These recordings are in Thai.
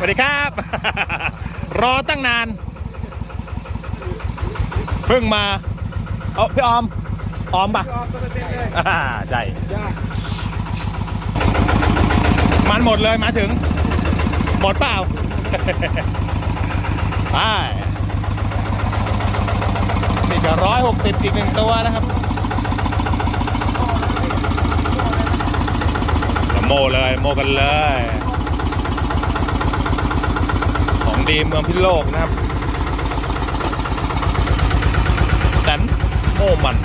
สวัสดีครับ รอตั้งนาน เพิ่งมาเอาพี่ออม ออมปะอ่าใช่มันหมดเลยมาถึง หมดเปล่า ไปนี่ก็ร้อยหกสิบอีกหนึ่งตัวนะครับโมเลย โมกันเลย ดีเมืองพิษโลกนะครับแตนโมมัน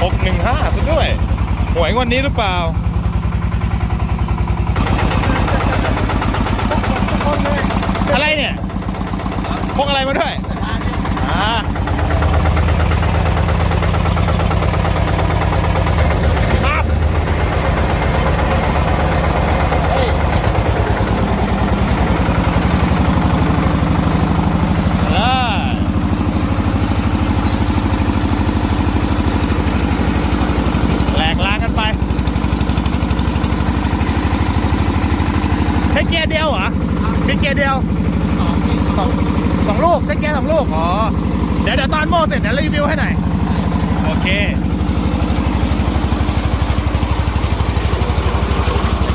615ซะด้วยหวยวันนี้หรือเปล่าอะไรเนี่ยพกอะไรมาด้วยอ่าครับเฮ้ยอ่าแหลกลากันไปใช้ เกียร์เดียวเหรอ มีเกียร์เดียวสองสองลูกเซ็ตแก๊สสองลูก อ๋อ เดี๋ยวเดี๋ยวตอนโม่เสร็จเดี๋ยวรีวิวให้หน่อย โอเค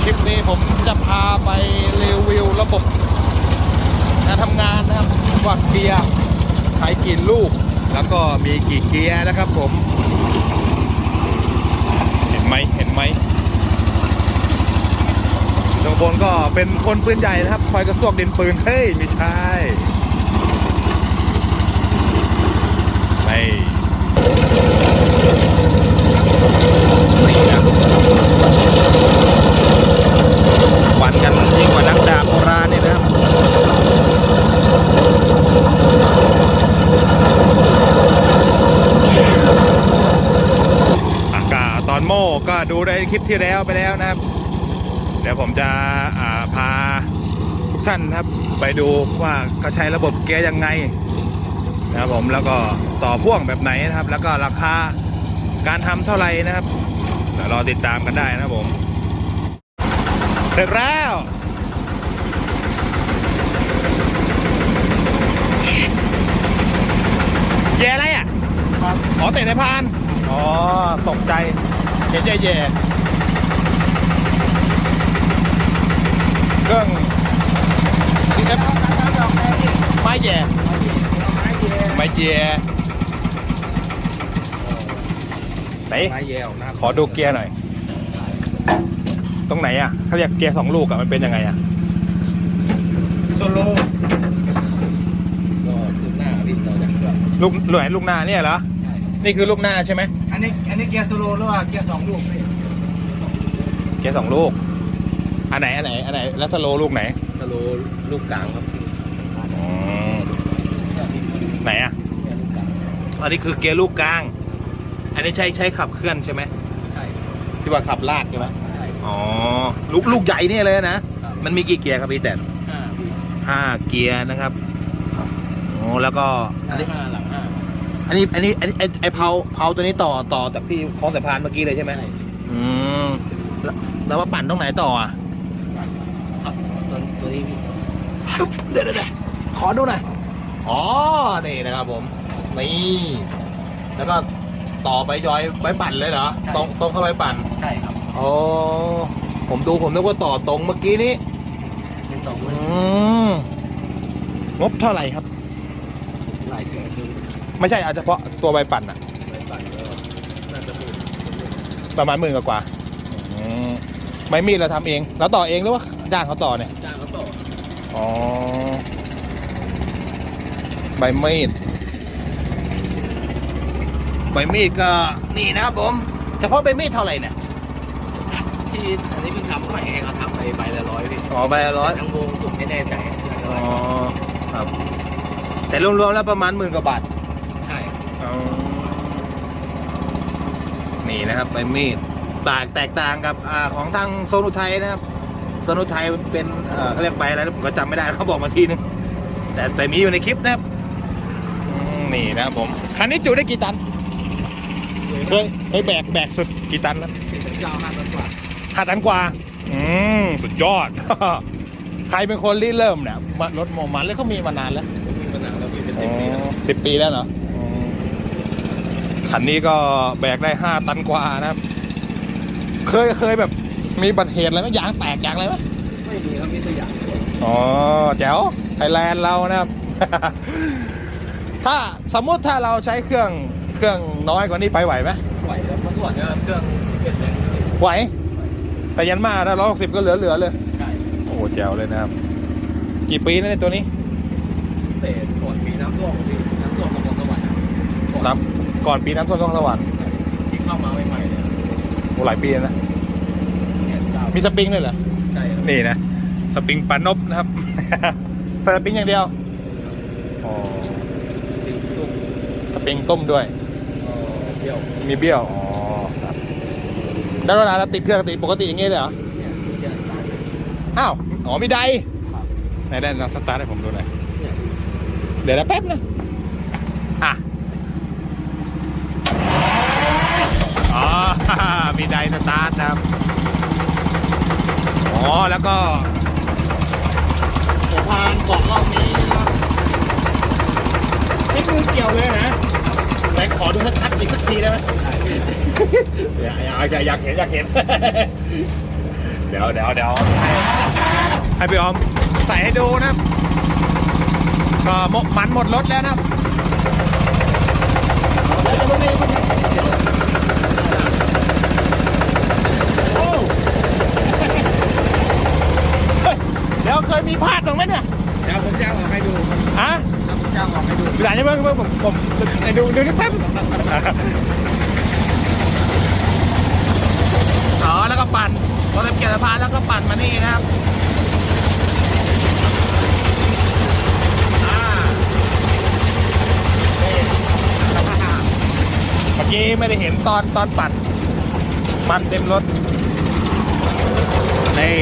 คลิปนี้ผมจะพาไปรีวิวระบบการทำงานนะครับว่าเกียร์ใช้กี่ลูก แล้วก็มีกี่เกียร์นะครับผม เห็นไหมเห็นไหม ตรงบนก็เป็นคนปืนใหญ่นะครับ คอยกระซวกดินปืน เฮ้ย ไม่ใช่ไม่นี่นะฟันกันยิ่งกว่านักดาบโบราณเนี่ยนะครับอากาศตอนโม่ก็ดูในคลิปที่แล้วไปแล้วนะครับ เดี๋ยวผมจะาพาทุกท่านครับไปดูว่าเขาใช้ระบบเกียร์ยังไงนะครับผมแล้วก็ต่อพ่วงแบบไหนนะครับ แล้วก็ราคาการทำเท่าไหร่นะครับเดี๋ยวรอติดตามกันได้นะครับผม เสร็จแล้วแย่อะไรอะอ๋อเตะในพาน อ๋อ ตกใจเห็นแย่เครื่องที่เอฟไม้แย่ ไม้แย่ไหนไม้เยลนะขอดูเกียร์หน่อย ตรงไหนอะเขาเรียกเกียร์สองลูกอะมันเป็นยังไงอะโซโล่ก็คือหน้าวิ่งเราจะเครื่องลูกลูกไหนลูกหน้าเนี่ยเหรอใช่นี่คือลูกหน้าใช่ไหมอันนี้อันนี้เกียร์โซโล่หรือว่าเกียร์สองลูกพี่เกียร์สองลูกอันไหนอันไหนอันไหนแล้วสโลว์ลูกไหนสโลลูกกลางครับอ๋อไหนอะ อันนี้คือเกียร์ลูกกลาง อันนี้ใช้ใช้ขับเคลื่อนใช่ไหมใช่ที่ว่าขับลากใช่ไหมใช่อ๋อลูกลูกใหญ่เนี่ยเลยนะครับมันมีกี่เกียร์ครับพี่แต่ห้าพี่ห้าเกียร์นะครับโอ้แล้วก็หอันน้านี้ห้าหลังห้าอันนี้อันนี้อันนี้ไอ้ไอ้เผาเผาตัวนี้ต่อต่อจากพี่คล้องสายพานเมื่อกี้เลยใช่ไหมใช่อืมแล้วแล้วว่าปั่นตรงไหนต่ออะครับตัวตัวนี้พี่อึ๊บเดี๋ยวเดี๋ยวเดี๋ยวขอดูหน่อยอ๋อ นี่นะครับผม นี่แล้วก็ต่อไปยอยไปปั่นเลยเหรอตรงตรงเข้าไปปั่นใช่ครับอ๋อผมดูผมนึกว่าต่อตรงเมื่อกี้นี้เป็นตรงอืมงบเท่าไหร่ครับ หลายสิ่งคือไม่ใช่อาจจะเฉพาะตัวใบปั่นอะไปปั่นแล้วน่าจะพูดประมาณหมื่นกว่าๆอืมใบมีดเราทำเองแล้วต่อเองหรือว่าจ้างเขาต่อเนี่ย จ้างเขาต่ออ๋อใบมีด ใบมีดก็นี่นะครับผมเฉพาะใบมีดเท่าไหร่เนี่ยที่อันนี้เพิ่งทำใหม่เองเขาทำไปใบละร้อยพี่อ๋อใบละร้อยทั้งวงผมไม่แน่ใจอ๋อครับ แต่รวมๆแล้วประมาณหมื่นกว่าบาทใช่นี่นะครับใบมีดต่างแตกต่างกับอาของทางโซนุไทยนะครับโซนุไทยเป็นเอ่อเขาเรียกใบอะไรนะผมก็จำไม่ได้เขาบอกมาทีนึงแต่แต่มีอยู่ในคลิปนะครับอืมนี่นะครับผมคันนี้จุได้กี่ตัน เคยเคยแบกแบกสุดกี่ตันนะสี่สิบเก้าห้าตันกว่าห้าตันกว่า อืมสุดยอด ใครเป็นคนริเริ่มเนี่ยมารถโมมันเลยเขามีมานานแล้วมีปัญหาแล้วพี่เป็นสิบปีแล้วสิบปีแล้วเหรอคันนี้ก็แบกได้ห้าตันกว่านะครับ เคยเคยแบบมีบัตเหตุอะไรไหมยางแตกยางอะไรไหมไม่มีครับมีตัวอย่างอ๋อแจ๋วไทยแลนด์เรานะครับ ถ้าสมมุติถ้าเราใช้เครื่อง เครื่องน้อยกว่านี้ไปไหวไหมไหวแล้วเมื่อก่อนเนี่ยเครื่องสิบเอ็ดแรงไหว แต่ยันมาถ้าร้อยหกสิบก็เหลือเหลือๆเลยใช่โอ้โหแจ๋วเลยนะครับ กี่ปีนะในยตัวนี้แต่ก่อนมีน้ำท่วมพี่น้ำท่วมนครสวรรค์อะก่อนน้ำก่อนปีน้ำท่วมท้องสวรรค์ที่เข้ามาใหม่ๆเนี่ยโอ้หลายปีแล้วนะแขนเก้ามีสปริงด้วยเหรอใช่ครับนี่นะสปริงปานบนะครับใส่สปริงอย่างเดียวอ๋อติดตุ้มสปริงต้มด้วย เอ่อเดี่ยวมีเบี้ยวอ๋อครับแล้วเวลาเราติดเครื่องติดปกติอย่างงี้เลยเหรอเนี่ยที่จะตายอ้าวอ๋อมีไดครับไหนได้ลองสตาร์ทให้ผมดูหน่อยเนี่ยเดี๋ยวนะแป๊บนะอะอ๋อ มีไดสตาร์ทนะครับอ๋อแล้วก็ สะพานเกาะรอบนี้นะครับนี่คือเกี่ยวเลยนะไหนขอดูชัดๆอีกสัก ทีได้ไหมอยากอยากอยากอยากเห็นอยากเห็น เดี๋ยวเดี๋ยวเดี๋ยวให้ให้พี่ออมใส่ให้ดูนะครับก็หมกมันหมดรถแล้วนะครับเดี๋ยวจะดูนี่โอ้เฮ้ยเดี๋ยวเคยมีพลาดตรงไหมเนี่ยเดี๋ยวผมจะเอาออกให้ดูฮะผมจะเอาออกให้ดูหลานใช่ไหมเพิ่งผมผมไอ้ดูดูนี่แป๊บอ๋อแล้วก็ปั่นพอเกียร์ สะพานแล้วก็ปั่นมานี่นะครับอ่านี่เมื่อกี้ไม่ได้เห็นตอนตอนปั่นมันเต็มรถนี่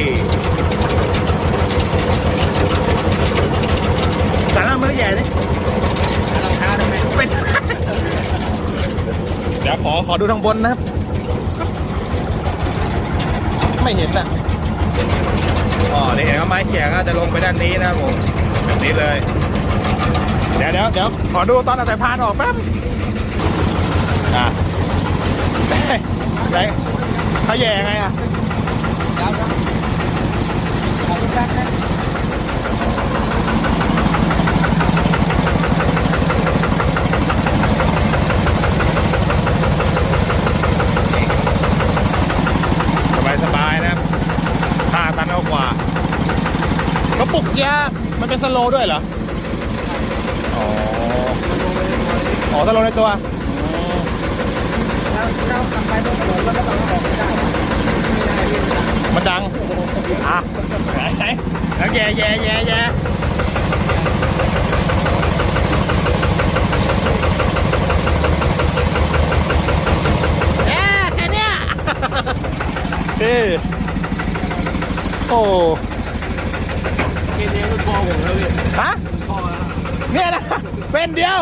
สารมือใหญ่เลยรองเท้าได้ไหมเป็นเดี๋ยวขอขอดูทางบนนะครับ ไม่เห็นอะอ๋อนี่เห็นว่าไม้เขี่ยก็จะลงไปด้านนี้นะครับผมแบบนี้เลย เดี๋ยวเดี๋ยวเดี๋ยวขอดูตอนเอาสายพานออกแป๊บอะไหนไหนเขาแย่ยังไงอะครับครับขอบคุณครับนะ สบายสบายๆนะครับห้าตันเอากว่า กระปุกเกียร์มันเป็นสโลว์ด้วยเหรอ อ๋อ อ๋อสโลว์ในตัว แล้วเราขับไปบนถนนแล้วก็ต้องออกไม่ได้ไม่ได้พี่ไม่ได้มันดัง อะไหนไหนแล้วแย่แย่แย่แย่แย่แค่เนี้ยนี่โอ้ เกมนี้มันพอผมแล้วพี่ฮะพอแล้วเนี่ยนะเส้นเดียว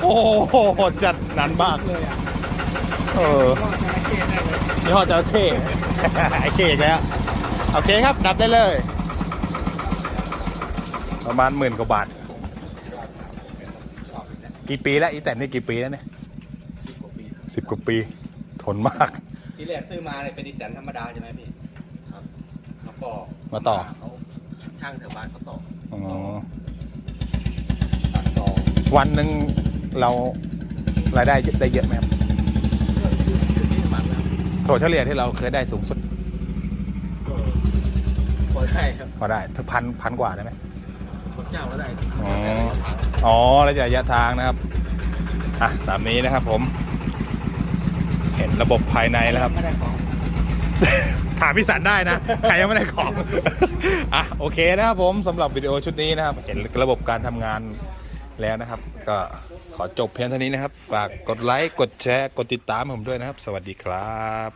โอ้โหจัดหนันมากเลยอะเออก็จะเกมได้เลยยี่ห้อจระเข้ไอ้เคอีกแล้วโอเคครับดับได้เลย ประมาณหมื่นกว่าบาท กี่ปีแล้วอีแต่นี่กี่ปีแล้วเนี่ยสิบกว่าปีสิบกว่าปีทนมาก ที่แรกซื้อมาเนี่ยเป็นอีแตนธรรมดาใช่ไหมพี่ ครับแล้วก็มาต่อเขา ช่างแถวบ้านเขาต่ออ๋อตัดต่อวันหนึ่งเรารายได้ได้เยอะไหมครับเรื่องอยู่อยู่ที่น้ำมันนะถั่วเฉลี่ยที่เราเคยได้สูงสุดก็พอได้ครับพอได้ถึงพันพันกว่าได้ไหม คนเจ้าก็ได้อ๋อ แต่ระยะทางอ๋อระยะระยะทางนะครับ อะ ตามนี้นะครับผม เห็นระบบภายในแล้วครับไม่ได้ของ ถามพี่สันได้นะ ใครยังไม่ได้ของ อะโอเคนะครับผมสำหรับวิดีโอชุดนี้นะครับ เห็นระบบการทำงานแล้วนะครับ ก็ขอจบเพียงเท่านี้นะครับ ฝากกดไลค์ กดแชร์ กดติดตามผมด้วยนะครับ สวัสดีครับ